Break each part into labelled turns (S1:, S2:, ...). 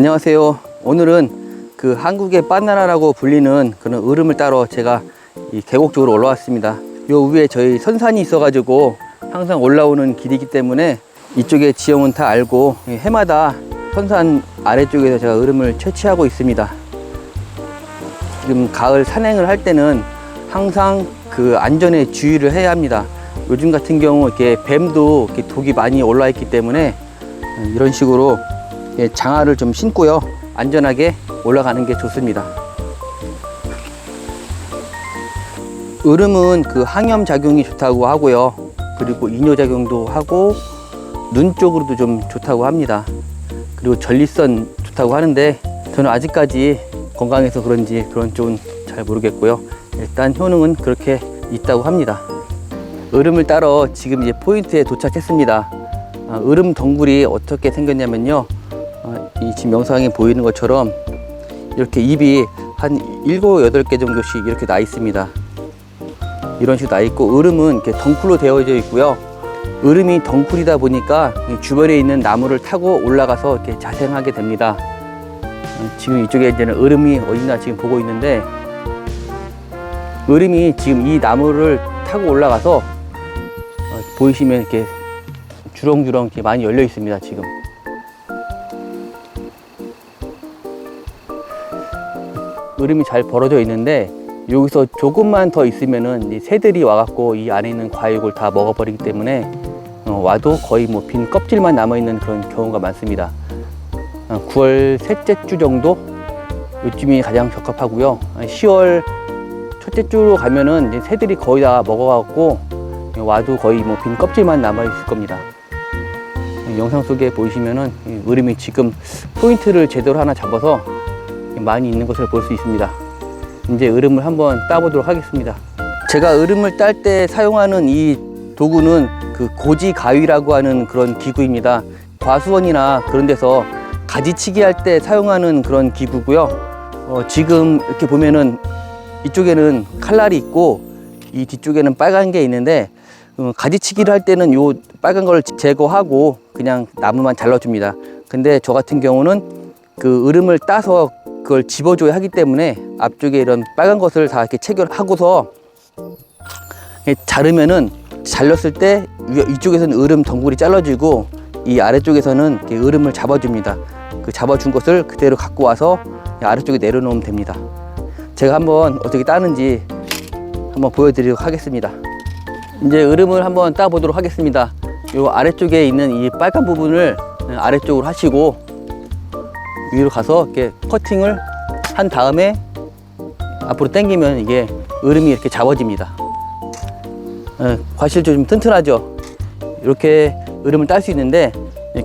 S1: 안녕하세요. 오늘은 그 한국의 바나나라고 불리는 그런 으름을 따러 제가 이 계곡 쪽으로 올라왔습니다. 요 위에 저희 선산이 있어 가지고 항상 올라오는 길이기 때문에 이쪽의 지형은 다 알고 이 해마다 선산 아래쪽에서 제가 으름을 채취하고 있습니다. 지금 가을 산행을 할 때는 항상 그 안전에 주의를 해야 합니다. 요즘 같은 경우 이렇게 뱀도 이렇게 독이 많이 올라 있기 때문에 이런 식으로 예, 장화를 좀 신고요. 안전하게 올라가는 게 좋습니다. 으름은 그 항염 작용이 좋다고 하고요. 그리고 이뇨 작용도 하고 눈 쪽으로도 좀 좋다고 합니다. 그리고 전립선 좋다고 하는데 저는 아직까지 건강해서 그런지 그런 쪽은 잘 모르겠고요. 일단 효능은 그렇게 있다고 합니다. 으름을 따러 지금 이제 포인트에 도착했습니다. 아, 으름 덩굴이 어떻게 생겼냐면요. 아, 이 지금 영상에 보이는 것처럼 이렇게 입이 한 일곱 여덟 개 정도씩 이렇게 나 있습니다. 이런 식으로 나 있고 으름은 이렇게 덩굴로 되어져 있고요. 으름이 덩굴이다 보니까 이 주변에 있는 나무를 타고 올라가서 이렇게 자생하게 됩니다. 어, 지금 이쪽에 이제는 으름이 어딨나 지금 보고 있는데 으름이 지금 이 나무를 타고 올라가서 어, 보이시면 이렇게 주렁주렁 이렇게 많이 열려 있습니다. 지금. 으름이 잘 벌어져 있는데 여기서 조금만 더 있으면은 이 새들이 와갖고 이 안에 있는 과육을 다 먹어버리기 때문에 어, 와도 거의 뭐 빈 껍질만 남아 있는 그런 경우가 많습니다. 어, 9월 셋째 주 정도 요즘이 가장 적합하고요. 10월 첫째 주로 가면은 새들이 거의 다 먹어갖고 와도 거의 뭐 빈 껍질만 남아 있을 겁니다. 영상 속에 보이시면은 이 으름이 지금 포인트를 제대로 하나 잡아서 많이 있는 것을 볼 수 있습니다. 이제 으름을 한번 따보도록 하겠습니다. 제가 으름을 딸 때 사용하는 이 도구는 그 고지 가위라고 하는 그런 기구입니다. 과수원이나 그런 데서 가지치기 할 때 사용하는 그런 기구고요. 어, 지금 이렇게 보면은 이쪽에는 칼날이 있고 이 뒤쪽에는 빨간 게 있는데 어, 가지치기를 할 때는 요 빨간 걸 제거하고 그냥 나무만 잘라줍니다. 근데 저 같은 경우는 그 으름을 따서 그걸 집어줘야 하기 때문에 앞쪽에 이런 빨간 것을 다 이렇게 체결하고서 자르면은 잘렸을 때 위- 이쪽에서는 으름 덩굴이 잘라지고 이 아래쪽에서는 으름을 잡아줍니다. 그 잡아준 것을 그대로 갖고 와서 이 아래쪽에 내려놓으면 됩니다. 제가 한번 어떻게 따는지 한번 보여드리도록 하겠습니다. 이제 으름을 한번 따보도록 하겠습니다. 이 아래쪽에 있는 이 빨간 부분을 아래쪽으로 하시고 위로 가서 이렇게 커팅을 한 다음에 앞으로 당기면 이게 으름이 이렇게 잡아집니다. 예, 과실도 좀 튼튼하죠. 이렇게 으름을 딸 수 있는데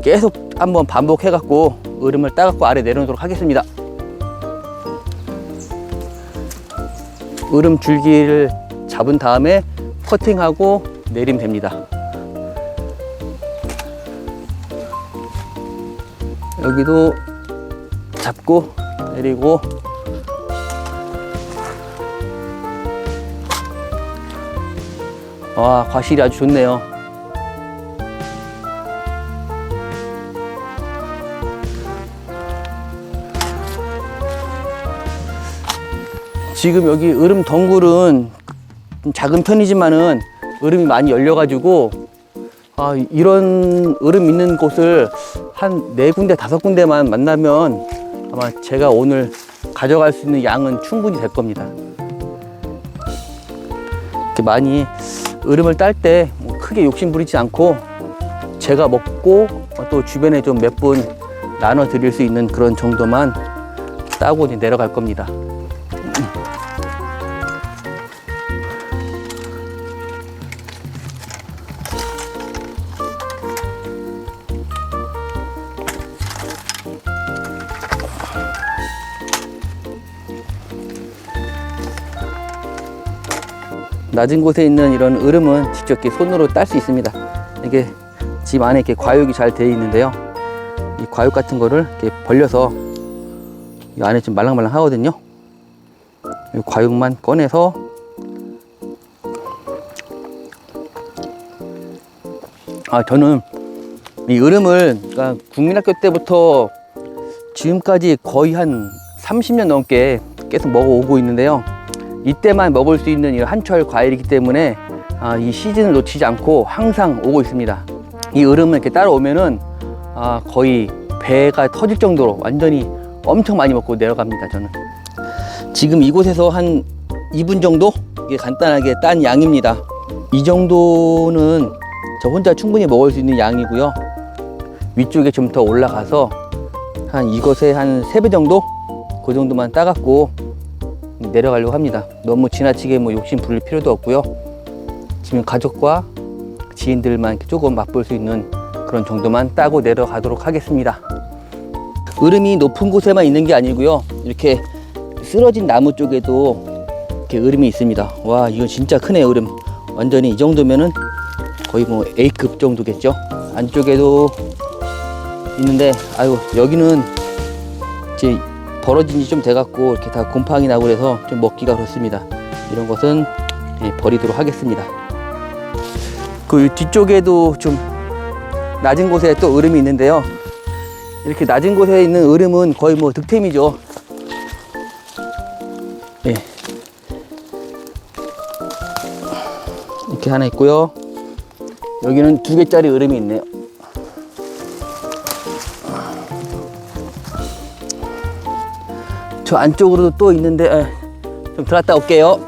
S1: 계속 한번 반복해 갖고 으름을 따갖고 아래 내려놓도록 하겠습니다. 으름 줄기를 잡은 다음에 커팅하고 내리면 됩니다. 여기도 잡고 내리고. 와 과실이 아주 좋네요. 지금 여기 으름 덩굴은 좀 작은 편이지만은 으름이 많이 열려 가지고 아 이런 으름 있는 곳을 한 네 군데 다섯 군데만 만나면 아마 제가 오늘 가져갈 수 있는 양은 충분히 될 겁니다. 이렇게 많이 으름을 딸때뭐 크게 욕심 부리지 않고 제가 먹고 또 주변에 좀 몇 분 나눠 드릴 수 있는 그런 정도만 따고 이제 내려갈 겁니다. 낮은 곳에 있는 이런 으름은 직접 이렇게 손으로 딸 수 있습니다. 이게 집 안에 이렇게 과육이 잘 되어 있는데요. 이 과육 같은 거를 이렇게 벌려서 이 안에 좀 말랑말랑 하거든요. 이 과육만 꺼내서 아 저는 이 으름을 그러니까 국민학교 때부터 지금까지 거의 한 30년 넘게 계속 먹어오고 있는데요. 이때만 먹을 수 있는 이 한철 과일이기 때문에 아, 이 시즌을 놓치지 않고 항상 오고 있습니다. 이 으름은 이렇게 따라오면은 아, 거의 배가 터질 정도로 완전히 엄청 많이 먹고 내려갑니다. 저는 지금 이곳에서 한 2분 정도 이게 간단하게 딴 양입니다. 이 정도는 저 혼자 충분히 먹을 수 있는 양이고요. 위쪽에 좀 더 올라가서 한 이것의 한 3배 정도? 그 정도만 따갖고 내려가려고 합니다. 너무 지나치게 뭐 욕심 부릴 필요도 없고요. 지금 가족과 지인들만 조금 맛볼 수 있는 그런 정도만 따고 내려가도록 하겠습니다. 으름이 높은 곳에만 있는 게 아니고요. 이렇게 쓰러진 나무 쪽에도 이렇게 으름이 있습니다. 와, 이거 진짜 크네요, 으름. 완전히 이 정도면은 거의 뭐 A급 정도겠죠. 안쪽에도 있는데, 아유, 여기는 이제 벌어진 지 좀 돼갖고 이렇게 다 곰팡이 나고 그래서 좀 먹기가 그렇습니다. 이런 것은 예, 버리도록 하겠습니다. 그 뒤쪽에도 좀 낮은 곳에 또 으름이 있는데요. 이렇게 낮은 곳에 있는 으름은 거의 뭐 득템이죠. 예. 이렇게 하나 있고요. 여기는 두 개짜리 으름이 있네요. 저 안쪽으로도 또 있는데 에, 좀 들었다 올게요.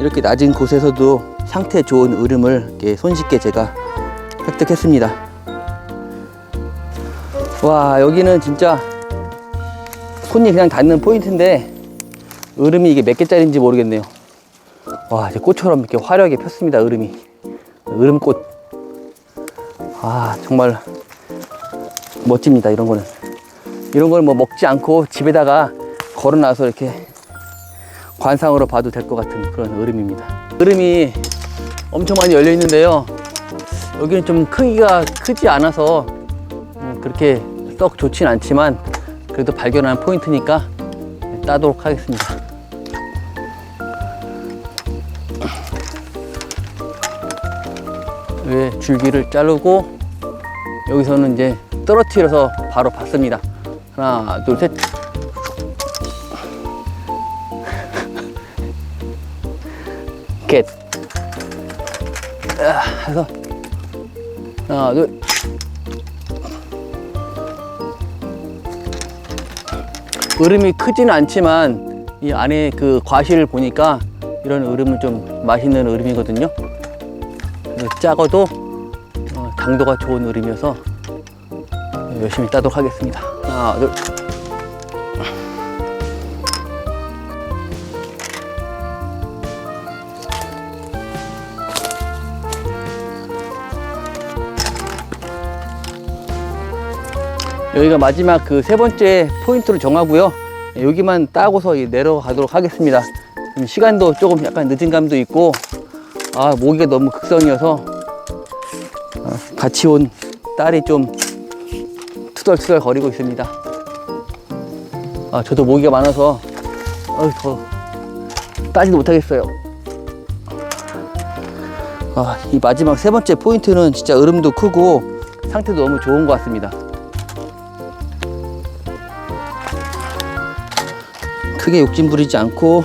S1: 이렇게 낮은 곳에서도 상태 좋은 으름을 손쉽게 제가 획득했습니다. 와 여기는 진짜 손이 그냥 닿는 포인트인데 으름이 이게 몇 개짜리인지 모르겠네요. 와 이제 꽃처럼 이렇게 화려하게 폈습니다. 으름이 으름꽃. 아 정말 멋집니다. 이런 거는 이런 걸 뭐 먹지 않고 집에다가 걸어놔서 이렇게 관상으로 봐도 될 것 같은 그런 으름입니다. 으름이 엄청 많이 열려 있는데요. 여기는 좀 크기가 크지 않아서 음, 그렇게 썩 좋진 않지만 그래도 발견한 포인트니까 따도록 하겠습니다. 왜 줄기를 자르고 여기서는 이제 떨어뜨려서 바로 받습니다. 하나, 둘, 셋. 겟. 아, 해서 하나, 둘. 으름이 크지는 않지만 이 안에 그 과실을 보니까 이런 으름은 좀 맛있는 으름이거든요. 작아도 어, 당도가 좋은 으름이어서 열심히 따도록 하겠습니다. 하나, 둘. 여기가 마지막 그 세 번째 포인트를 정하고요. 여기만 따고서 내려가도록 하겠습니다. 지금 시간도 조금 약간 늦은 감도 있고, 아, 모기가 너무 극성이어서, 아, 같이 온 딸이 좀 투덜투덜 거리고 있습니다. 아, 저도 모기가 많아서, 어, 더 따지도 못하겠어요. 아, 이 마지막 세 번째 포인트는 진짜 으름도 크고 상태도 너무 좋은 것 같습니다. 크게 욕심 부리지 않고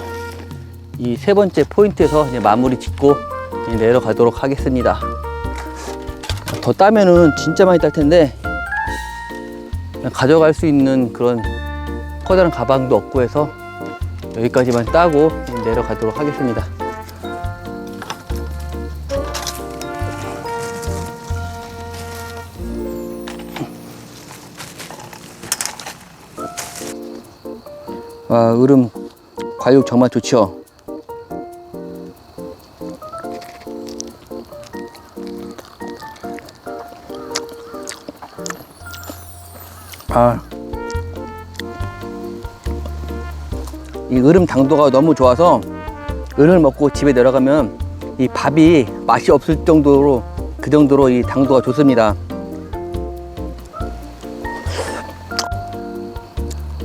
S1: 이 세 번째 포인트에서 이제 마무리 짓고 이제 내려가도록 하겠습니다. 더 따면은 진짜 많이 딸 텐데 가져갈 수 있는 그런 커다란 가방도 없고 해서 여기까지만 따고 내려가도록 하겠습니다. 와, 으름 과육 정말 좋죠. 아, 이 으름 당도가 너무 좋아서 으름을 먹고 집에 내려가면 이 밥이 맛이 없을 정도로 그 정도로 이 당도가 좋습니다.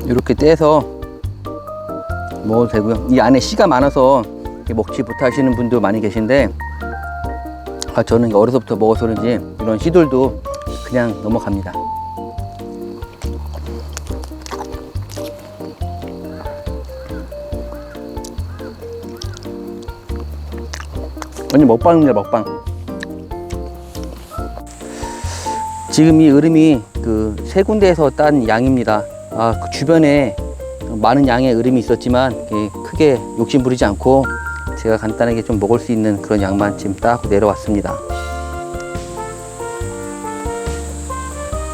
S1: 이렇게 떼서 먹어도 되고요. 이 안에 씨가 많아서 먹지 못하시는 분도 많이 계신데 아, 저는 어려서부터 먹어서 그런지 이런 씨들도 그냥 넘어갑니다. 완전 먹방입니다, 먹방. 지금 이 으름이 그 세 군데에서 딴 양입니다. 아, 그 주변에 많은 양의 으름이 있었지만 크게 욕심 부리지 않고 제가 간단하게 좀 먹을 수 있는 그런 양만 지금 딱 내려왔습니다.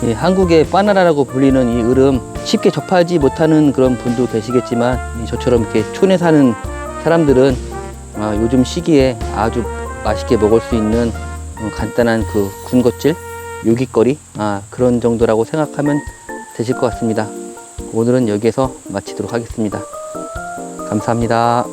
S1: 예, 한국의 바나나라고 불리는 이 으름 쉽게 접하지 못하는 그런 분도 계시겠지만 이 저처럼 이렇게 촌에 사는 사람들은 아, 요즘 시기에 아주 맛있게 먹을 수 있는 어, 간단한 그 군것질 요깃거리 아, 그런 정도라고 생각하면 되실 것 같습니다. 오늘은 여기에서 마치도록 하겠습니다. 감사합니다.